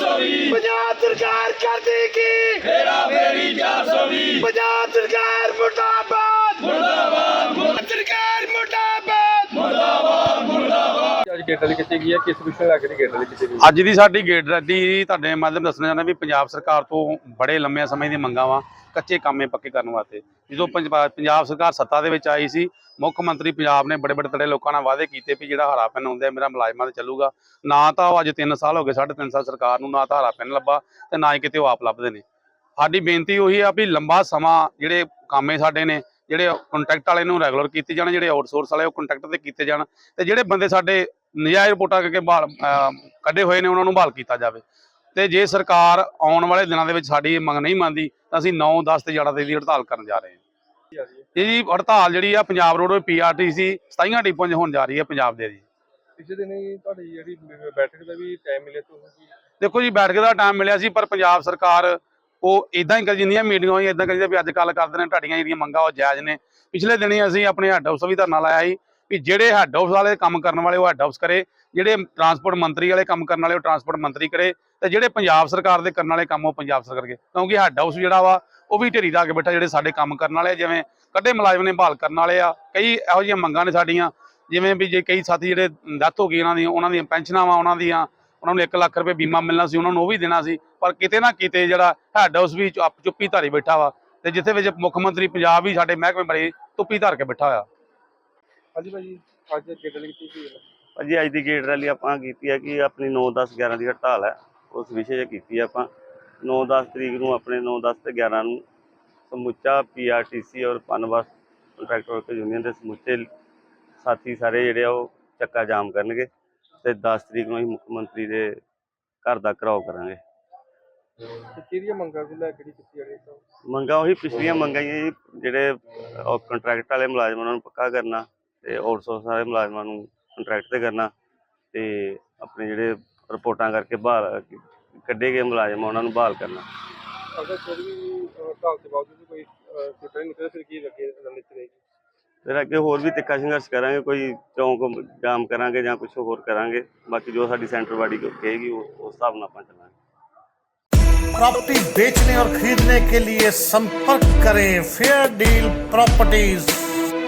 ਪੰਜਾਬ ਸਰਕਾਰ ਕਰਦੀ ਕੀ? ਫੇਰਾ ਫੇਰੀ 420 ਪੰਜਾਬ ਸਰਕਾਰ ਮੁਰਦਾਬਾਦ। ਗੇਟ ਵਾਲੀ ਕੀਤੀ ਗਈ ਹੈ? ਕਿਸ ਵਿਸ਼ੇ ਲੱਗ ਰਹੀ ਗੇਟ ਵਾਲੀ ਕੀਤੀ ਗਈ ਅੱਜ ਦੀ ਸਾਡੀ ਗੇਟ ਰੈਡੀ ਤੁਹਾਡੇ ਮਾਧਿਅਮ ਦੱਸਣਾ ਚਾਹੁੰਦਾ ਵੀ ਪੰਜਾਬ ਸਰਕਾਰ ਤੋਂ ਬੜੇ ਲੰਮੇ ਸਮੇਂ ਦੀ ਮੰਗਾਂ ਵਾ, ਕੱਚੇ ਕੰਮੇ ਪੱਕੇ ਕਰਨ ਵਾਸਤੇ। ਜਦੋਂ ਪੰਜ- ਪੰਜਾਬ ਸਰਕਾਰ ਸੱਤਾ ਦੇ ਵਿੱਚ ਆਈ ਸੀ, ਮੁੱਖ ਮੰਤਰੀ ਪੰਜਾਬ ਨੇ ਬੜੇ ਬੜੇ ਤੜੇ ਲੋਕਾਂ ਨਾਲ ਵਾਅਦੇ ਕੀਤੇ ਵੀ ਜਿਹੜਾ ਹਰਾ ਪੈਨ ਹੁੰਦੇ ਮੇਰਾ ਮੁਲਾਜ਼ਮਾਂ ਤੇ ਚੱਲੂਗਾ। ਨਾ ਤਾਂ ਉਹ ਅੱਜ 3 ਸਾਲ ਹੋ ਗਏ 3.5 ਸਾਲ ਸਰਕਾਰ ਨੂੰ ਨਾ ਤਾਂ ਹਰਾ ਪੈਨ ਲੱਭਾ ਤੇ ਨਾ ਹੀ ਕਿਤੇ ਉਹ ਆਪ ਲੱਭਦੇ ਨੇ। ਸਾਡੀ ਬੇਨਤੀ ਉਹੀ ਆ ਵੀ ਲੰਬਾ ਸਮਾਂ ਜਿਹੜੇ ਕਾਮੇ ਸਾਡੇ ਨੇ, ਜਿਹੜੇ ਕੰਟਰੈਕਟ ਵਾਲੇ ਨੂੰ ਰੈਗੂਲਰ ਕੀਤੇ ਜਾਣ, ਜਿਹੜੇ ਆਊਟਸੋਰਸ ਵਾਲੇ ਉਹ ਕੰਟਰੈਕਟ ਤੇ ਕੀਤੇ ਜਾਣ ਤੇ ਜਿਹੜੇ ਬੰਦੇ ਸਾਡੇ ਨਜਾਇਜ਼ ਰਿਪੋਰਟਾਂ ਕਰਕੇ ਅਹ ਕੱਢੇ ਹੋਏ ਨੇ ਉਹਨਾਂ ਨੂੰ ਬਹਾਲ ਕੀਤਾ ਜਾਵੇ। ਤੇ ਜੇ ਸਰਕਾਰ ਆਉਣ ਵਾਲੇ ਦਿਨਾਂ ਦੇ ਵਿੱਚ ਸਾਡੀ ਇਹ ਮੰਗ ਨਹੀਂ ਮੰਨਦੀ ਤਾਂ ਅਸੀਂ 9 10 ਤੇ 11 ਦੀ ਹੜਤਾਲ ਕਰਨ ਜਾ ਰਹੇ ਹਾਂ। ਇਹ ਜੀ ਹੜਤਾਲ ਜਿਹੜੀ ਆ ਪੰਜਾਬ ਰੋਡਵੇ ਪੀਆਰਟੀਸੀ 27 ਡਿਪੋਆਂ 'ਚ ਹੋਣ ਜਾ ਰਹੀ ਹੈ ਪੰਜਾਬ ਦੇ ਜੀ। ਪਿਛਲੇ ਦਿਨ ਹੀ ਤੁਹਾਡੀ ਜਿਹੜੀ ਬੈਠਕ ਦਾ ਵੀ ਟਾਈਮ ਮਿਲਿਆ ਤੁਹਾਨੂੰ? ਦੇਖੋ ਜੀ ਬੈਠਕ ਦਾ ਟਾਈਮ ਮਿਲਿਆ ਸੀ ਪਰ ਪੰਜਾਬ ਸਰਕਾਰ ਉਹ ਇਦਾਂ ਹੀ ਕਰ ਜਿੰਨੀਆਂ ਮੀਟਿੰਗਾਂ ਹੋਈਆਂ ਇਦਾਂ ਕਰੀ ਵੀ ਅੱਜ ਕੱਲ ਕਰਦੇ ਨੇ ਤੁਹਾਡੀਆਂ ਜਿਹੜੀਆਂ ਮੰਗਾਂ ਉਹ ਜਾਇਜ਼ ਨੇ। ਪਿਛਲੇ ਦਿਨੀ ਅਸੀਂ ਆਪਣੇ ਹੈੱਡ ਹਾਊਸ ਵੀ ਧਰਨਾ ਲਾਇਆ ਸੀ ਵੀ ਜਿਹੜੇ ਹੈੱਡ ਹਾਊਸ ਵਾਲੇ ਕੰਮ ਕਰਨ ਵਾਲੇ ਉਹ ਹੈੱਡ ਹਾਊਸ ਕਰੇ ਜਿਹੜੇ ਟਰਾਂਸਪੋਰਟ ਮੰਤਰੀ ਵਾਲੇ ਕੰਮ ਕਰਨ ਵਾਲੇ ਉਹ ਟਰਾਂਸਪੋਰਟ ਮੰਤਰੀ ਕਰੇ ਤੇ ਜਿਹੜੇ ਪੰਜਾਬ ਸਰਕਾਰ ਦੇ ਕਰਨ ਵਾਲੇ ਕੰਮ ਉਹ ਪੰਜਾਬ ਸਰਕਾਰ ਕਰੇ। ਕਿਉਂਕਿ ਹੈੱਡ ਹਾਊਸ ਜਿਹੜਾ ਵਾ ਉਹ ਵੀ ਢੇਰੀ ਲਾ ਕੇ ਬੈਠਾ ਜਿਹੜੇ ਸਾਡੇ ਕੰਮ ਕਰਨ ਵਾਲੇ ਆ, ਜਿਵੇਂ ਕੱਢੇ ਮੁਲਾਜ਼ਮ ਨੇ ਬਹਾਲ ਕਰਨ ਵਾਲੇ ਆ ਕਈ ਇਹੋ ਜਿਹੀਆਂ ਮੰਗਾਂ ਨੇ ਸਾਡੀਆਂ ਜਿਵੇਂ ਵੀ ਜੇ ਕਈ ਸਾਥੀ ਜਿਹੜੇ ਡੈਥ ਹੋ ਗਈ ਇਹਨਾਂ ਦੀ ਉਹਨਾਂ ਦੀਆਂ ਪੈਨਸ਼ਨਾਂ ਵਾ ਉਹਨਾਂ ਦੀਆਂ ਉਹਨਾਂ ਨੂੰ 1 ਲੱਖ ਰੁਪਏ ਬੀਮਾ ਮਿਲਣਾ ਸੀ ਉਹਨਾਂ ਨੂੰ ਉਹ ਵੀ ਦੇਣਾ ਸੀ ਪਰ ਕਿਤੇ ਨਾ ਕਿਤੇ ਜਿਹੜਾ ਹੈੱਡ ਹਾਊਸ ਵੀ ਚੁੱਪ ਚੁੱਪੀ ਧਾਰੀ ਬੈਠਾ ਵਾ ਤੇ ਜਿੱਥੇ ਵਿੱਚ ਮੁੱਖ ਮੰਤਰੀ ਪੰਜਾਬ ਵੀ ਸਾਡੇ ਮਹਿਕਮੇ ਬੜੇ ਤੁੱਪੀ ਧਾਰ ਕੇ ਬੈਠਾ ਹੋਇਆ। ਹਾਂਜੀ ਭਾਜੀ ਅੱਜ ਗੇਟ ਵਾਲੀ ਕੀਤੀ ਗਈ ਹੈ? ਭਾਜੀ ਅੱਜ ਦੀ ਗੇਟ ਰੈਲੀ ਆਪਾਂ ਕੀਤੀ ਹੈ ਕਿ ਆਪਣੀ 9 10 11 ਦੀ ਹੜਤਾਲ ਹੈ। ਉਸ ਵਿਸ਼ੇ 'ਚ ਕੀਤੀ ਹੈ ਆਪਾਂ। 9 10 ਤਰੀਕ ਨੂੰ ਆਪਣੇ 9 10 ਤੇ 11 ਨੂੰ ਸਮੁੱਚਾ ਪੀਆਰਟੀਸੀ ਔਰ ਪਨਬਸ ਕੰਟਰੈਕਟ ਵਰਕਰ ਯੂਨੀਅਨ ਦੇ ਸਮੁੱਚੇ ਸਾਥੀ ਸਾਰੇ ਜਿਹੜੇ ਆ ਉਹ ਚੱਕਾ ਜਾਮ ਕਰਨਗੇ ਤੇ 10 ਤਰੀਕ ਨੂੰ ਅਸੀਂ ਮੁੱਖ ਮੰਤਰੀ ਦੇ ਘਰ ਦਾ ਘਰਾਓ ਕਰਾਂਗੇ। ਕਿਹੜੀਆਂ ਮੰਗਾਂ ਨੂੰ ਲੈ ਕੇ ਜਿਹੜੀ ਕੀਤੀ ਜਾ ਰਹੀ ਹੈ ਮੰਗਾਂ ਉਹੀ ਪਿਛਲੀਆਂ ਮੰਗਾਂ ਹੀ ਹੈ ਜੀ, ਜਿਹੜੇ ਕੰਟਰੈਕਟ ਵਾਲੇ ਮੁਲਾਜ਼ਮਾਂ ਨੂੰ ਪੱਕਾ ਕਰਨਾ। ਤੇ ਆਊਟਸੋਰਸ ਵਾਲੇ ਮੁਲਾਜ਼ਮਾਂ ਨੂੰ ਕੰਟਰੈਕਟ ਤੇ ਕਰਨਾ ਤੇ ਆਪਣੇ ਜਿਹੜੇ ਰਿਪੋਰਟਾਂ ਕਰਕੇ ਬਹਾਲ ਕੱਢੇ ਗਏ ਮੁਲਾਜ਼ਮ ਆ, ਉਹਨਾਂ ਨੂੰ ਬਹਾਲ ਕਰਨਾ ਅਗਰ ਫਿਰ ਵੀ ਹੜਤਾਲ ਦੇ ਬਾਵਜੂਦ ਵੀ ਕੋਈ ਸਿੱਟਾ ਨਹੀਂ ਨਿਕਲਿਆ ਫਿਰ ਕੀ ਲੱਗੇ ਰਣਨੀਤੀ ਰਹੇਗੀ ਫਿਰ ਅੱਗੇ ਹੋਰ ਵੀ ਤਿੱਖਾ ਸੰਘਰਸ਼ ਕਰਾਂਗੇ ਕੋਈ ਚੌਂਕ ਜਾਮ ਕਰਾਂਗੇ ਜਾਂ ਕੁਝ ਹੋਰ ਕਰਾਂਗੇ ਬਾਕੀ ਜੋ ਸਾਡੀ ਸੈਂਟਰ ਬਾਡੀ ਕਹੇਗੀ ਉਸ ਉਸ ਹਿਸਾਬ ਨਾਲ ਆਪਾਂ ਚੱਲਾਂਗੇ प्रॉपर्टी बेचने और खरीदने के लिए संपर्क करें फेयर डील प्रॉपर्टीज